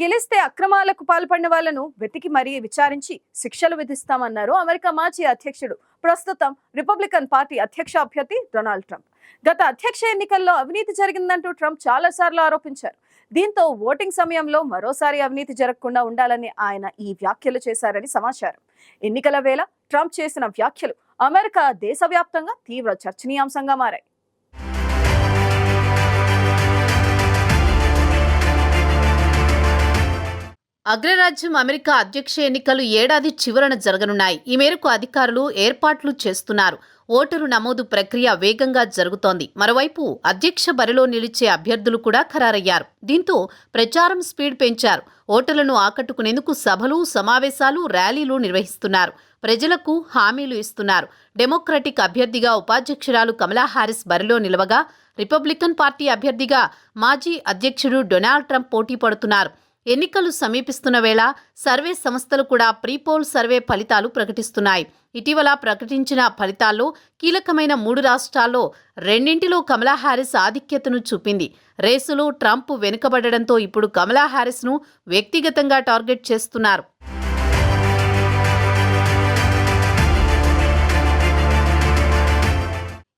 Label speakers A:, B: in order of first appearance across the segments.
A: గెలిస్తే అక్రమాలకు పాల్పడిన వాళ్ళను వెతికి మరీ విచారించి శిక్షలు విధిస్తామన్నారు అమెరికా మాజీ అధ్యక్షుడు. ప్రస్తుతం రిపబ్లికన్ పార్టీ అధ్యక్ష అభ్యర్థి డొనాల్డ్ ట్రంప్. గత అధ్యక్ష ఎన్నికల్లో అవినీతి జరిగిందంటూ ట్రంప్ చాలాసార్లు ఆరోపించారు. దీంతో ఓటింగ్ సమయంలో మరోసారి అవినీతి జరగకుండా ఉండాలని ఆయన ఈ వ్యాఖ్యలు చేశారని సమాచారం. ఎన్నికల వేళ ట్రంప్ చేసిన వ్యాఖ్యలు అమెరికా దేశవ్యాప్తంగా తీవ్ర చర్చనీయాంశంగా మారాయి.
B: అగ్రరాజ్యం అమెరికా అధ్యక్ష ఎన్నికలు ఏడాది చివరన జరగనున్నాయి. ఈ మేరకు అధికారులు ఏర్పాట్లు చేస్తున్నారు. ఓటరు నమోదు ప్రక్రియ వేగంగా జరుగుతోంది. మరోవైపు అధ్యక్ష బరిలో నిలిచే అభ్యర్థులు కూడా ఖరారయ్యారు. దీంతో ప్రచారం స్పీడ్ పెంచారు. ఓటర్లను ఆకట్టుకునేందుకు సభలు సమావేశాలు ర్యాలీలు నిర్వహిస్తున్నారు. ప్రజలకు హామీలు ఇస్తున్నారు. డెమోక్రటిక్ అభ్యర్థిగా ఉపాధ్యక్షురాలు కమలా హారిస్ బరిలో నిలవగా రిపబ్లికన్ పార్టీ అభ్యర్థిగా మాజీ అధ్యక్షుడు డొనాల్డ్ ట్రంప్ పోటీ పడుతున్నారు. ఎన్నికలు సమీపిస్తున్న వేళ సర్వే సంస్థలు కూడా ప్రీపోల్ సర్వే ఫలితాలు ప్రకటిస్తున్నాయి. ఇటీవల ప్రకటించిన ఫలితాల్లో కీలకమైన మూడు రాష్ట్రాల్లో రెండింటిలో కమలా హారిస్ ఆధిక్యతను చూపింది. రేసులో ట్రంప్ వెనుకబడడంతో ఇప్పుడు కమలా హారిస్ను వ్యక్తిగతంగా టార్గెట్ చేస్తున్నారు.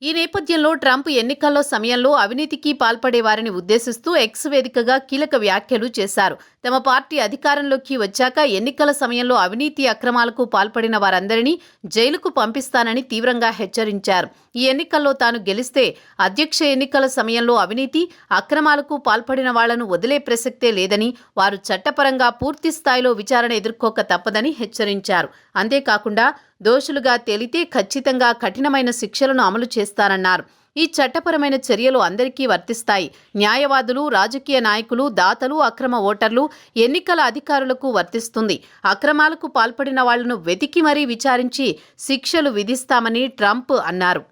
B: ఈ నేపథ్యంలో ట్రంప్ ఎన్నికల్లో సమయంలో అవినీతికి పాల్పడే వారిని ఉద్దేశిస్తూ ఎక్స్ వేదికగా కీలక వ్యాఖ్యలు చేశారు. తమ పార్టీ అధికారంలోకి వచ్చాక ఎన్నికల సమయంలో అవినీతి అక్రమాలకు పాల్పడిన వారందరినీ జైలుకు పంపిస్తానని తీవ్రంగా హెచ్చరించారు. ఈ ఎన్నికల్లో తాను గెలిస్తే అధ్యక్ష ఎన్నికల సమయంలో అవినీతి అక్రమాలకు పాల్పడిన వాళ్ళను వదిలే ప్రసక్తే లేదని వారు చట్టపరంగా పూర్తి స్థాయిలో విచారణ ఎదుర్కోక తప్పదని హెచ్చరించారు. అంతేకాకుండా దోషులుగా తేలితే ఖచ్చితంగా కఠినమైన శిక్షలను అమలు చేస్తారన్నారు ఈ చట్టపరమైన చర్యలు అందరికీ వర్తిస్తాయి. న్యాయవాదులు రాజకీయ నాయకులు దాతలు అక్రమ ఓటర్లు ఎన్నికల అధికారులకు వర్తిస్తుంది. అక్రమాలకు పాల్పడిన వాళ్ళను వెతికి మరీ విచారించి శిక్షలు విధిస్తామని ట్రంప్ అన్నారు.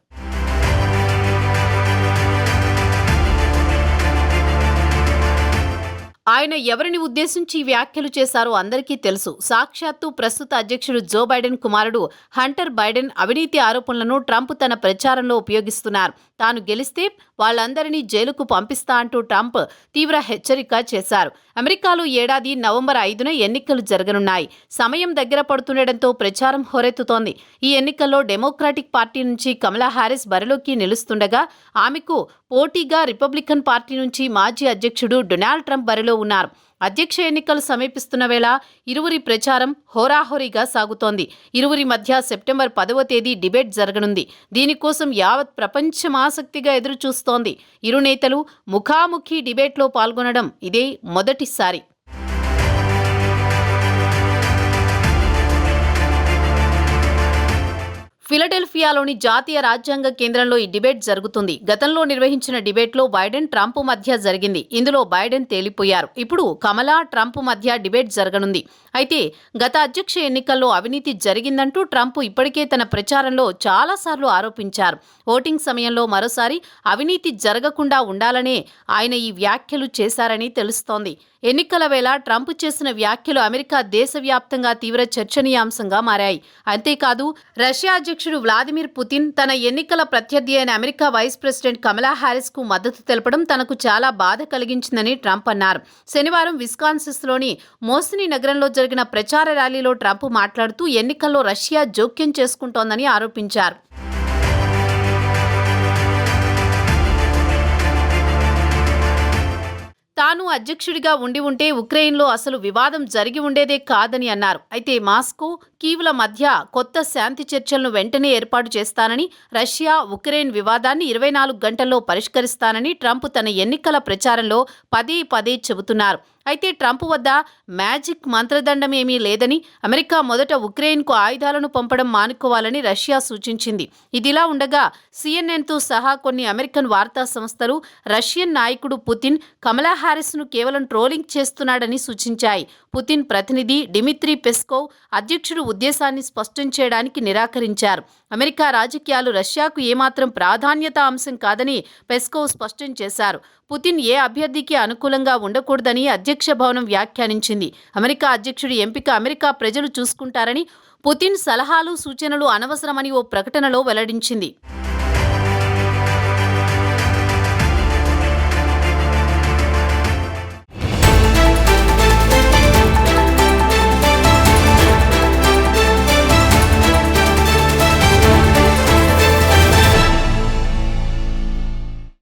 B: ఆయన ఎవరిని ఉద్దేశించి వ్యాఖ్యలు చేశారో అందరికీ తెలుసు. సాక్షాత్తు ప్రస్తుత అధ్యక్షుడు జో బైడెన్ కుమారుడు హంటర్ బైడెన్ అవినీతి ఆరోపణలను ట్రంప్ తన ప్రచారంలో ఉపయోగిస్తున్నారు. తాను గెలిస్తే వాళ్ళందరినీ జైలుకు పంపిస్తా అంటూ ట్రంప్ తీవ్ర హెచ్చరిక చేశారు. అమెరికాలో ఏడాది నవంబర్ ఐదున ఎన్నికలు జరగనున్నాయి. సమయం దగ్గర పడుతుండటంతో ప్రచారం హోరెత్తుతోంది. ఈ ఎన్నికల్లో డెమోక్రాటిక్ పార్టీ నుంచి కమలా హారిస్ బరిలోకి నిలుస్తుండగా ఆమెకు పోటీగా రిపబ్లికన్ పార్టీ నుంచి మాజీ అధ్యక్షుడు డొనాల్డ్ ట్రంప్ బరిలో ఉన్నారు. అధ్యక్ష ఎన్నికలు సమీపిస్తున్న వేళ ఇరువురి ప్రచారం హోరాహోరీగా సాగుతోంది. ఇరువురి మధ్య సెప్టెంబర్ పదవ తేదీ డిబేట్ జరగనుంది. దీనికోసం యావత్ ప్రపంచం ఆసక్తిగా ఎదురుచూస్తోంది. ఇరు నేతలు ముఖాముఖి డిబేట్లో పాల్గొనడం ఇదే మొదటిసారి. ఫిలడెల్ఫియాలోని జాతీయ రాజ్యాంగ కేంద్రంలో ఈ డిబేట్ జరుగుతుంది. గతంలో నిర్వహించిన డిబేట్లో బైడెన్ ట్రంప్ మధ్య జరిగింది. ఇందులో బైడెన్ తేలిపోయారు. ఇప్పుడు కమలా ట్రంప్ మధ్య డిబేట్ జరగనుంది. అయితే గత అధ్యక్ష ఎన్నికల్లో అవినీతి జరిగిందంటూ ట్రంప్ ఇప్పటికే తన ప్రచారంలో చాలాసార్లు ఆరోపించారు. ఓటింగ్ సమయంలో మరోసారి అవినీతి జరగకుండా ఉండాలనే ఆయన ఈ వ్యాఖ్యలు చేశారని తెలుస్తోంది. ఎన్నికల వేళ ట్రంప్ చేసిన వ్యాఖ్యలు అమెరికా దేశవ్యాప్తంగా తీవ్ర చర్చనీయాంశంగా మారాయి. అంతేకాదు రష్యా అధ్యక్ష అధ్యక్షుడు వ్లాదిమిర్ పుతిన్ తన ఎన్నికల ప్రత్యర్థి అయిన అమెరికా వైస్ ప్రెసిడెంట్ కమలా హారిస్కు మద్దతు తెలపడం తనకు చాలా బాధ కలిగించిందని ట్రంప్ అన్నారు. శనివారం విస్కాన్సిస్లోని మోసిని నగరంలో జరిగిన ప్రచార ర్యాలీలో ట్రంప్ మాట్లాడుతూ ఎన్నికల్లో రష్యా జోక్యం చేసుకుంటోందని ఆరోపించారు. తాను అధ్యక్షుడిగా ఉండి ఉంటే ఉక్రెయిన్లో అసలు వివాదం జరిగి ఉండేదే కాదని అన్నారు. అయితే మాస్కో కీవుల మధ్య కొత్త శాంతి చర్చలను వెంటనే ఏర్పాటు చేస్తానని రష్యా ఉక్రెయిన్ వివాదాన్ని ఇరవై నాలుగు గంటల్లో పరిష్కరిస్తానని ట్రంప్ తన ఎన్నికల ప్రచారంలో పదే పదే చెబుతున్నారు. అయితే ట్రంప్ వద్ద మ్యాజిక్ మంత్రదండం ఏమీ లేదని అమెరికా మొదట ఉక్రెయిన్కు ఆయుధాలను పంపడం మానుకోవాలని రష్యా సూచించింది. ఇదిలా ఉండగా సిఎన్ఎన్తో సహా కొన్ని అమెరికన్ వార్తా సంస్థలు రష్యన్ నాయకుడు పుతిన్ కమలా హారిస్ను కేవలం ట్రోలింగ్ చేస్తున్నాడని సూచించాయి. పుతిన్ ప్రతినిధి డిమిత్రీ పెస్కోవ్ అధ్యక్షుడు ఉద్దేశాన్ని స్పష్టం చేయడానికి నిరాకరించారు. అమెరికా రాజకీయాలు రష్యాకు ఏమాత్రం ప్రాధాన్యత అంశం కాదని పెస్కోవ్ స్పష్టం చేశారు. పుతిన్ ఏ అభ్యర్థికి అనుకూలంగా ఉండకూడదని అధ్యక్ష భవనం వ్యాఖ్యానించింది. అమెరికా అధ్యక్షుడి ఎంపిక అమెరికా ప్రజలు చూసుకుంటారని పుతిన్ సలహాలు సూచనలు అనవసరమని ఓ ప్రకటనలో వెల్లడించింది.